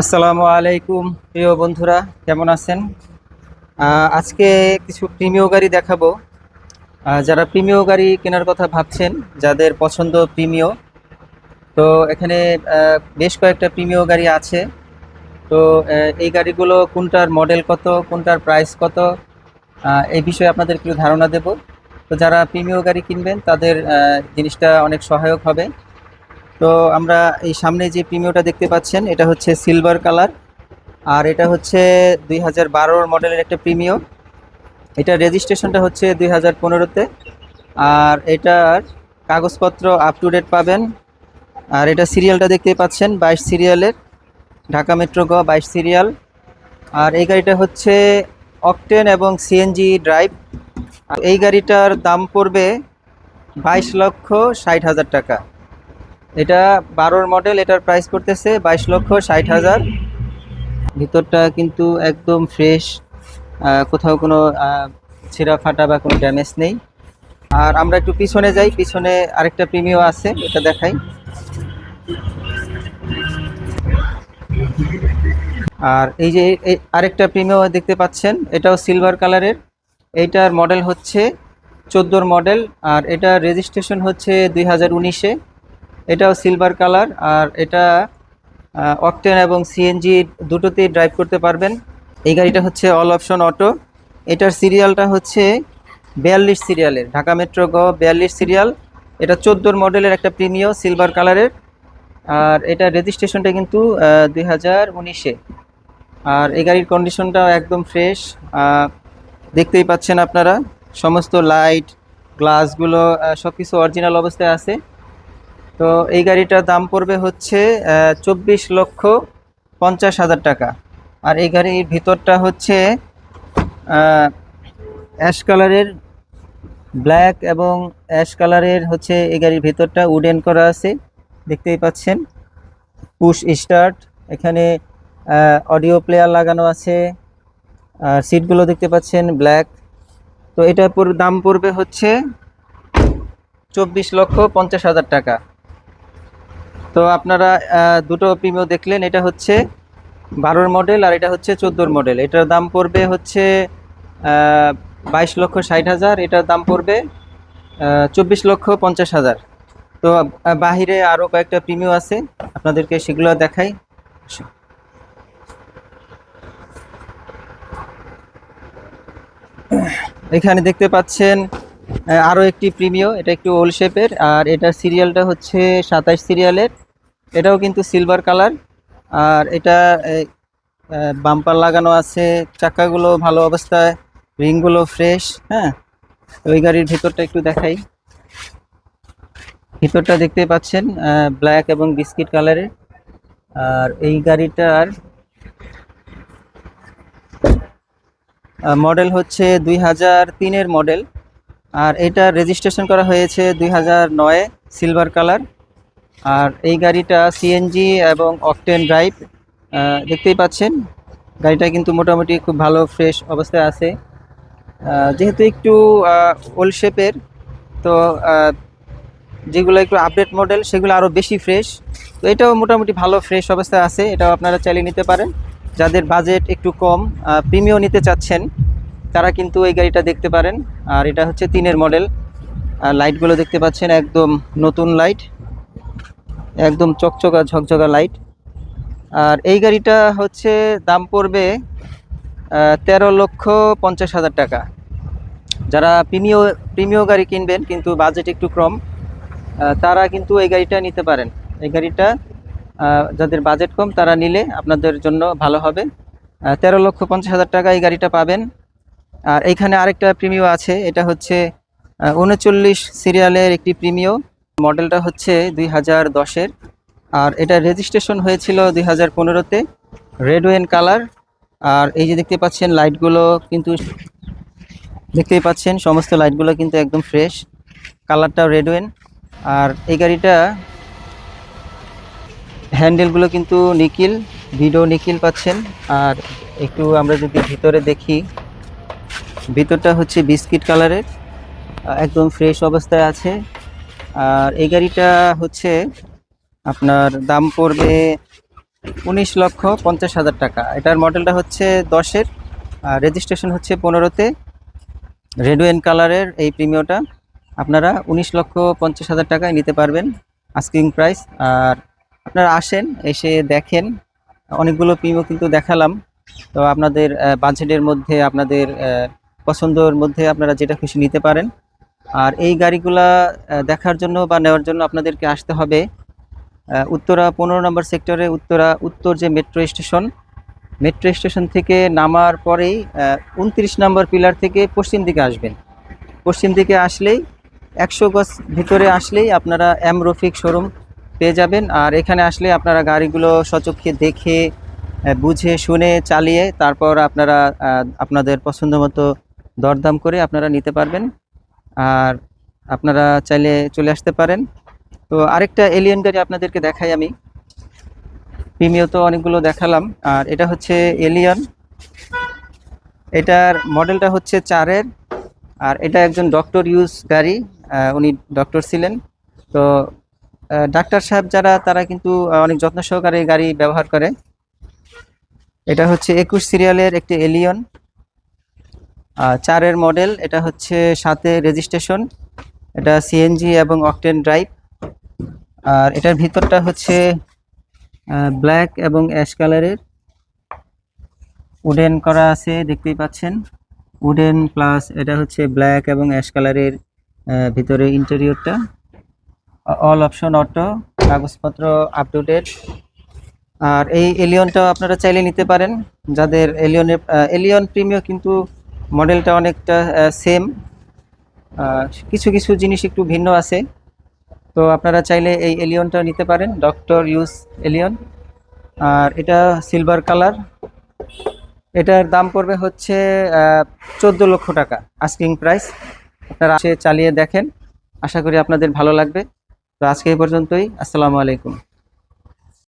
আসসালামু আলাইকুম, প্রিয় বন্ধুরা, কেমন আছেন? আজকে কিছু প্রিমিয় গাড়ি দেখাবো। যারা প্রিমিয় গাড়ি কেনার কথা ভাবছেন, যাদের পছন্দ প্রিমিয় তো এখানে বেশ কয়েকটা প্রিমিয় গাড়ি আছে। তো এই গাড়িগুলো কোনটার মডেল কত, কোনটার প্রাইস কত এই বিষয়ে আপনাদের একটু ধারণা দেব। তো যারা প্রিমিয় গাড়ি কিনবেন, তাদের জিনিসটা অনেক সহায়ক হবে। তো আমরা এই সামনে যে প্রিমিয়টা দেখতে পাচ্ছেন, এটা হচ্ছে সিলভার কালার আর এটা হচ্ছে দুই হাজার মডেলের একটা প্রিমিয় এটা রেজিস্ট্রেশনটা হচ্ছে দুই হাজার পনেরোতে আর এটার কাগজপত্র আপ টু ডেট পাবেন। আর এটা সিরিয়ালটা দেখতে পাচ্ছেন, বাইশ সিরিয়ালের ঢাকা মেট্রো গ বাইশ সিরিয়াল আর এই গাড়িটা হচ্ছে অকটেন এবং সিএনজি ড্রাইভ এই গাড়িটার দাম পড়বে বাইশ লক্ষ ষাট হাজার টাকা। এটা বারোর মডেল এটার প্রাইস পড়তেছে বাইশ লক্ষ ষাট হাজার। ভিতরটা কিন্তু একদম ফ্রেশ কোথাও কোনো ছেঁড়া ফাটা বা কোনো ড্যামেজ নেই। আর আমরা একটু পিছনে যাই, পিছনে আরেকটা প্রিমিয় আছে, এটা দেখাই। আর এই যে আরেকটা প্রিমিয় দেখতে পাচ্ছেন, এটাও সিলভার কালারের এইটার মডেল হচ্ছে চোদ্দোর মডেল আর এটা রেজিস্ট্রেশন হচ্ছে দুই হাজার উনিশে। এটাও সিলভার কালার আর এটা অকটেন এবং সিএনজি দুটোতেই ড্রাইভ করতে পারবেন। এই গাড়িটা হচ্ছে অল অপশন অটো এটার সিরিয়ালটা হচ্ছে বিয়াল্লিশ সিরিয়ালের ঢাকা মেট্রো গ বিয়াল্লিশ সিরিয়াল এটা চোদ্দোর মডেলের একটা প্রিমিয় সিলভার কালারের আর এটা রেজিস্ট্রেশনটা কিন্তু দুই হাজার উনিশে। আর এই গাড়ির কন্ডিশনটাও একদম ফ্রেশ দেখতেই পাচ্ছেন আপনারা, সমস্ত লাইট গ্লাসগুলো সব কিছু অরিজিনাল অবস্থায় আছে। তো এই গাড়িটার দাম পড়বে হচ্ছে চব্বিশ লক্ষ পঞ্চাশ হাজার টাকা। আর এই গাড়ির ভিতরটা হচ্ছে অ্যাশ কালারের ব্ল্যাক এবং অ্যাশ কালারের হচ্ছে এই গাড়ির ভিতরটা উডেন করা আছে, দেখতেই পাচ্ছেন। পুশ স্টার্ট, এখানে অডিও প্লেয়ার লাগানো আছে, আর সিটগুলো দেখতে পাচ্ছেন ব্ল্যাক। তো এটা পুরো দাম পড়বে হচ্ছে, চব্বিশ লক্ষ পঞ্চাশ হাজার টাকা। তো আপনারা দুটো প্রিমিয় দেখলেন, এটা হচ্ছে বারোর মডেল আর এটা হচ্ছে চোদ্দোর মডেল এটার দাম পড়বে হচ্ছে বাইশ লক্ষ ষাট হাজার। এটার দাম পড়বে চব্বিশ লক্ষ পঞ্চাশ হাজার। তো বাহিরে আরও কয়েকটা প্রিমিয় আছে। আপনাদেরকে সেগুলো দেখাই। এখানে দেখতে পাচ্ছেন আরও একটি প্রিমিয় এটা একটু ওল শেপের আর এটা সিরিয়ালটা হচ্ছে সাতাশ সিরিয়ালের এটাও কিন্তু সিলভার কালার আর এটা বাম্পার লাগানো আছে, চাকাগুলো ভালো অবস্থায় রিংগুলো ফ্রেশ হ্যাঁ? ওই গাড়ির ভিতরটা একটু দেখাই। ভিতরটা দেখতে পাচ্ছেন ব্ল্যাক এবং বিস্কিট কালারের আর এই গাড়িটার মডেল হচ্ছে দুই হাজার তিনের মডেল আর এটা রেজিস্ট্রেশন করা হয়েছে দুই হাজার নয়ে সিলভার কালার আর এই গাড়িটা সিএনজি এবং অকটেন ড্রাইভ দেখতেই পাচ্ছেন। গাড়িটা কিন্তু মোটামুটি খুব ভালো ফ্রেশ অবস্থায় আছে। যেহেতু একটু ওল্ড শেপের তো যেগুলো একটু আপডেট মডেল সেগুলো আরও বেশি ফ্রেশ তো এটাও মোটামুটি ভালো ফ্রেশ অবস্থায় আছে। এটাও আপনারা চালিয়ে নিতে পারেন। যাদের বাজেট একটু কম প্রিমিয় নিতে চাচ্ছেন, তারা কিন্তু এই গাড়িটা দেখতে পারেন। আর এটা হচ্ছে তিনের মডেল আর লাইটগুলো দেখতে পাচ্ছেন, একদম নতুন লাইট একদম চকচকা, ঝকঝকা লাইট আর এই গাড়িটা হচ্ছে দাম পড়বে তেরো লক্ষ পঞ্চাশ হাজার টাকা। যারা প্রিমিয় প্রিমিয় গাড়ি কিনবেন, কিন্তু বাজেট একটু কম তারা কিন্তু এই গাড়িটা নিতে পারেন। এই গাড়িটা যাদের বাজেট কম, তারা নিলে আপনাদের জন্য ভালো হবে। তেরো লক্ষ পঞ্চাশ হাজার টাকা এই গাড়িটা পাবেন। আর এইখানে আরেকটা প্রিমিয় আছে, এটা হচ্ছে উনচল্লিশ সিরিয়ালের একটি প্রিমিয় মডেলটা হচ্ছে দুই হাজার দশের, আর এটা রেজিস্ট্রেশন হয়েছিল দুই হাজার পনেরোতে রেড ওয়েন কালার আর এই যে দেখতে পাচ্ছেন লাইটগুলো কিন্তু, দেখতেই পাচ্ছেন সমস্ত লাইটগুলো কিন্তু একদম ফ্রেশ কালারটাও রেড ওয়েন আর এই গাড়িটা হ্যান্ডেলগুলো কিন্তু নিকিল ভিডো নিকিল পাচ্ছেন, আর একটু আমরা যদি ভিতরে দেখি, ভিতরটা হচ্ছে বিস্কিট কালারের একদম ফ্রেশ অবস্থায় আছে আর এই গাড়িটা হচ্ছে আপনার দাম পড়বে উনিশ লক্ষ পঞ্চাশ হাজার টাকা। এটার মডেলটা হচ্ছে দশের, আর রেজিস্ট্রেশন হচ্ছে পনেরোতে। রেড ওয়েন কালারের এই প্রিমিয়টা আপনারা উনিশ লক্ষ পঞ্চাশ হাজার টাকায় নিতে পারবেন আস্কিং প্রাইস আর আপনারা আসেন, এসে দেখেন, অনেকগুলো প্রিমিও কিন্তু দেখালাম। তো আপনাদের বাজেটের মধ্যে, আপনাদের পছন্দের মধ্যে আপনারা যেটা খুশি নিতে পারেন। আর এই গাড়িগুলা দেখার জন্য বা নেওয়ার জন্য আপনাদেরকে আসতে হবে উত্তরা পনেরো নম্বর সেক্টরে উত্তরা, উত্তর যে মেট্রো স্টেশন মেট্রো স্টেশন থেকে নামার পরেই উনত্রিশ নম্বর পিলার থেকে পশ্চিম দিকে আসবেন। পশ্চিম দিকে আসলেই, একশো গজ ভিতরে আসলেই আপনারা এম রফিক শোরুম পেয়ে যাবেন, আর এখানে আসলে আপনারা গাড়িগুলো সচক্ষে দেখে বুঝে, শুনে, চালিয়ে, তারপর আপনারা আপনাদের পছন্দ মতো দরদাম করে আপনারা নিতে পারবেন। আর আপনারা চাইলে চলে আসতে পারেন। তো আরেকটা এলিয়েন গাড়ি আপনাদেরকে দেখাই আমি। প্রিমিও তো অনেকগুলো দেখালাম। আর এটা হচ্ছে এলিয়ন এটার মডেলটা হচ্ছে চারের। আর এটা একজন ডক্টর ইউজ গাড়ি। উনি ডক্টর ছিলেন। তো ডাক্তার সাহেব যারা, তারা কিন্তু অনেক যত্ন সহকারে গাড়ি ব্যবহার করে। এটা হচ্ছে একুশ সিরিয়ালের একটি এলিয়ন চারের মডেল এটা হচ্ছে সাথে রেজিস্ট্রেশন এটা সিএনজি এবং অকটেন ড্রাইভ আর এটার ভিতরটা হচ্ছে ব্ল্যাক এবং অ্যাশ কালারের উডেন করা আছে, দেখতেই পাচ্ছেন। উডেন প্লাস এটা হচ্ছে ব্ল্যাক এবং অ্যাশ কালারের ভিতরে ইন্টেরিয়রটা অল অপশন অটো কাগজপত্র আপ টু ডেট আর এই এলিয়নটাও আপনারা চাইলে নিতে পারেন। যাদের এলিয়নের এলিয়ন প্রিমিও কিন্তু মডেলটা অনেকটা সেম কিছু কিছু জিনিস একটু ভিন্ন আছে। তো আপনারা চাইলে এই এলিয়নটা নিতে পারেন ডক্টর ইউজ এলিয়ন আর এটা সিলভার কালার এটার দাম পড়বে হচ্ছে চোদ্দ লক্ষ টাকা আস্কিং প্রাইস আপনারা আসে চালিয়ে দেখেন। আশা করি আপনাদের ভালো লাগবে। তো আজকে এই পর্যন্তই। আসসালামু আলাইকুম।